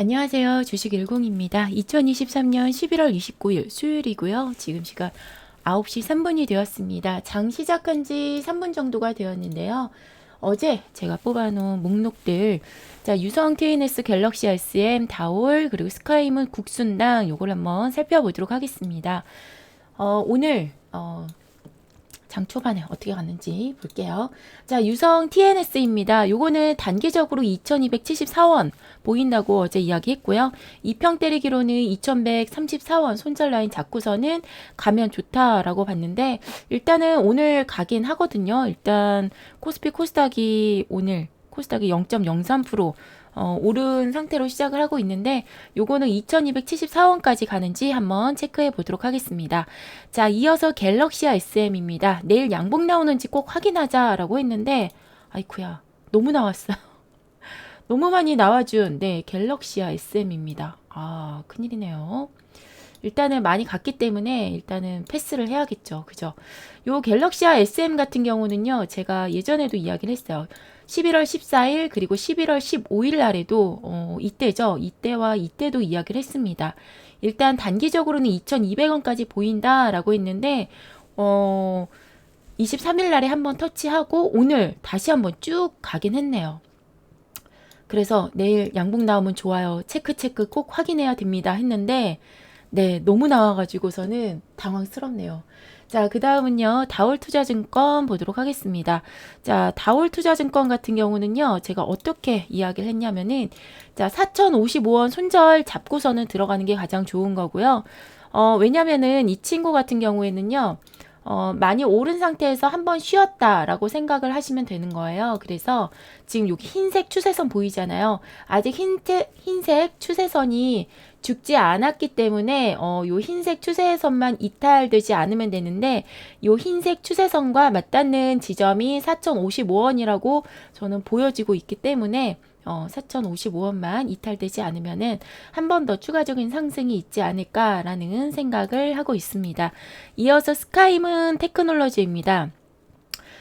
안녕하세요. 주식10입니다. 2023년 11월 29일 수요일이고요. 지금 시간 9시 3분이 되었습니다. 장 시작한 지 3분 정도가 되었는데요. 어제 제가 뽑아놓은 목록들 자 유성 TNS 갤럭시 SM 다올 그리고 스카이문 국순당 요걸 한번 살펴보도록 하겠습니다. 어, 오늘 어, 장 초반에 어떻게 갔는지 볼게요. 자, 유성 TNS입니다. 요거는 단기적으로 2274원 보인다고 어제 이야기했고요. 이평 때리기로는 2134원 손절 라인 잡고서는 가면 좋다라고 봤는데 일단은 오늘 가긴 하거든요. 일단 코스피 코스닥이 오늘 코스닥이 0.03% 어, 오른 상태로 시작을 하고 있는데 요거는 2274원까지 가는지 한번 체크해 보도록 하겠습니다. 자, 이어서 갤럭시아 SM입니다. 내일 양봉 나오는지 꼭 확인하자라고 했는데 아이쿠야. 너무 나왔어요. 너무 많이 나와준 네, 갤럭시아 SM입니다. 아, 큰일이네요. 일단은 많이 갔기 때문에 일단은 패스를 해야겠죠. 그죠? 요 갤럭시아 SM 같은 경우는요. 제가 예전에도 이야기를 했어요. 11월 14일 그리고 11월 15일 날에도 어, 이때죠. 이때와 이때도 이야기를 했습니다. 일단 단기적으로는 2,200원까지 보인다라고 했는데 어 23일 날에 한번 터치하고 오늘 다시 한번 쭉 가긴 했네요. 그래서 내일 양봉 나오면 좋아요. 체크 체크 꼭 확인해야 됩니다. 했는데 네, 너무 나와가지고서는 당황스럽네요. 자, 그 다음은요, 다올투자증권 보도록 하겠습니다. 자, 다올투자증권 같은 경우는요, 제가 어떻게 이야기를 했냐면은, 자, 4,055원 손절 잡고서는 들어가는 게 가장 좋은 거고요. 어, 왜냐면은 이 친구 같은 경우에는요, 어, 많이 오른 상태에서 한번 쉬었다라고 생각을 하시면 되는 거예요. 그래서 지금 여기 흰색 추세선 보이잖아요. 아직 흰색, 흰색 추세선이 죽지 않았기 때문에 어, 요 흰색 추세선만 이탈되지 않으면 되는데 요 흰색 추세선과 맞닿는 지점이 4,055원이라고 저는 보여지고 있기 때문에 어, 4,055원만 이탈되지 않으면은 한 번 더 추가적인 상승이 있지 않을까라는 생각을 하고 있습니다. 이어서 스카이문 테크놀로지입니다.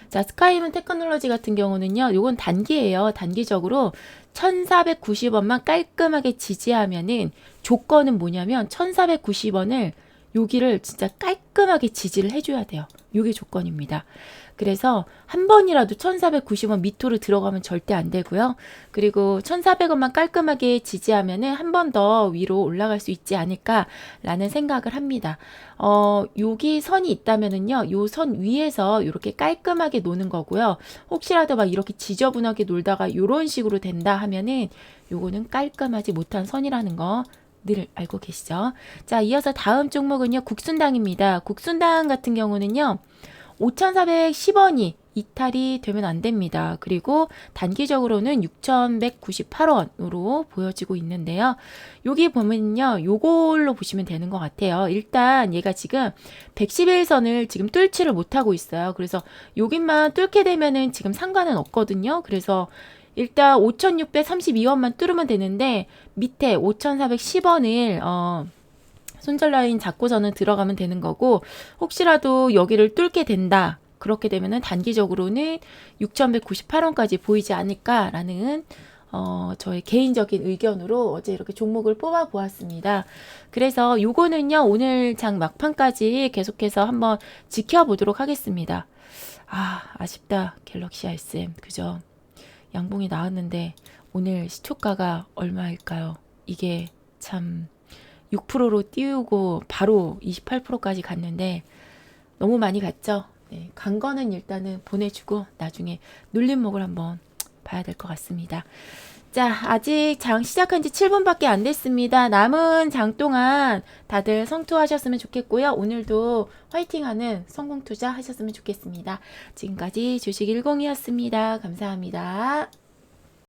자, 스카이문 테크놀로지 같은 경우는요, 요건 단기예요. 단기적으로 1490원만 깔끔하게 지지하면은 조건은 뭐냐면 1490원을 여기를 진짜 깔끔하게 지지를 해줘야 돼요. 요게 조건입니다. 그래서 한 번이라도 1490원 밑으로 들어가면 절대 안 되고요. 그리고 1400원만 깔끔하게 지지하면은 한 번 더 위로 올라갈 수 있지 않을까라는 생각을 합니다. 어, 여기 선이 있다면은요, 요 선 위에서 이렇게 깔끔하게 노는 거고요. 혹시라도 막 이렇게 지저분하게 놀다가 요런 식으로 된다 하면은 요거는 깔끔하지 못한 선이라는 거 늘 알고 계시죠? 자, 이어서 다음 종목은요, 국순당입니다. 국순당 같은 경우는요, 5,410원이 이탈이 되면 안 됩니다. 그리고 단기적으로는 6,198원으로 보여지고 있는데요. 여기 보면요. 요걸로 보시면 되는 것 같아요. 일단 얘가 지금 111선을 지금 뚫지를 못하고 있어요. 그래서 여기만 뚫게 되면은 지금 상관은 없거든요. 그래서 일단 5,632원만 뚫으면 되는데 밑에 5,410원을 어 손절 라인 잡고서는 들어가면 되는 거고 혹시라도 여기를 뚫게 된다. 그렇게 되면은 단기적으로는 6,198원까지 보이지 않을까라는 어, 저의 개인적인 의견으로 어제 이렇게 종목을 뽑아 보았습니다. 그래서 요거는요, 오늘 장 막판까지 계속해서 한번 지켜보도록 하겠습니다. 아, 아쉽다. 갤럭시 SM. 그죠? 양봉이 나왔는데 오늘 시초가가 얼마일까요? 이게 참 6%로 띄우고 바로 28%까지 갔는데 너무 많이 갔죠? 네, 간 거는 일단은 보내주고 나중에 눌림목을 한번 봐야 될 것 같습니다. 자, 아직 장 시작한 지 7분밖에 안 됐습니다. 남은 장 동안 다들 성투하셨으면 좋겠고요. 오늘도 화이팅하는 성공 투자 하셨으면 좋겠습니다. 지금까지 주식 10이었습니다. 감사합니다.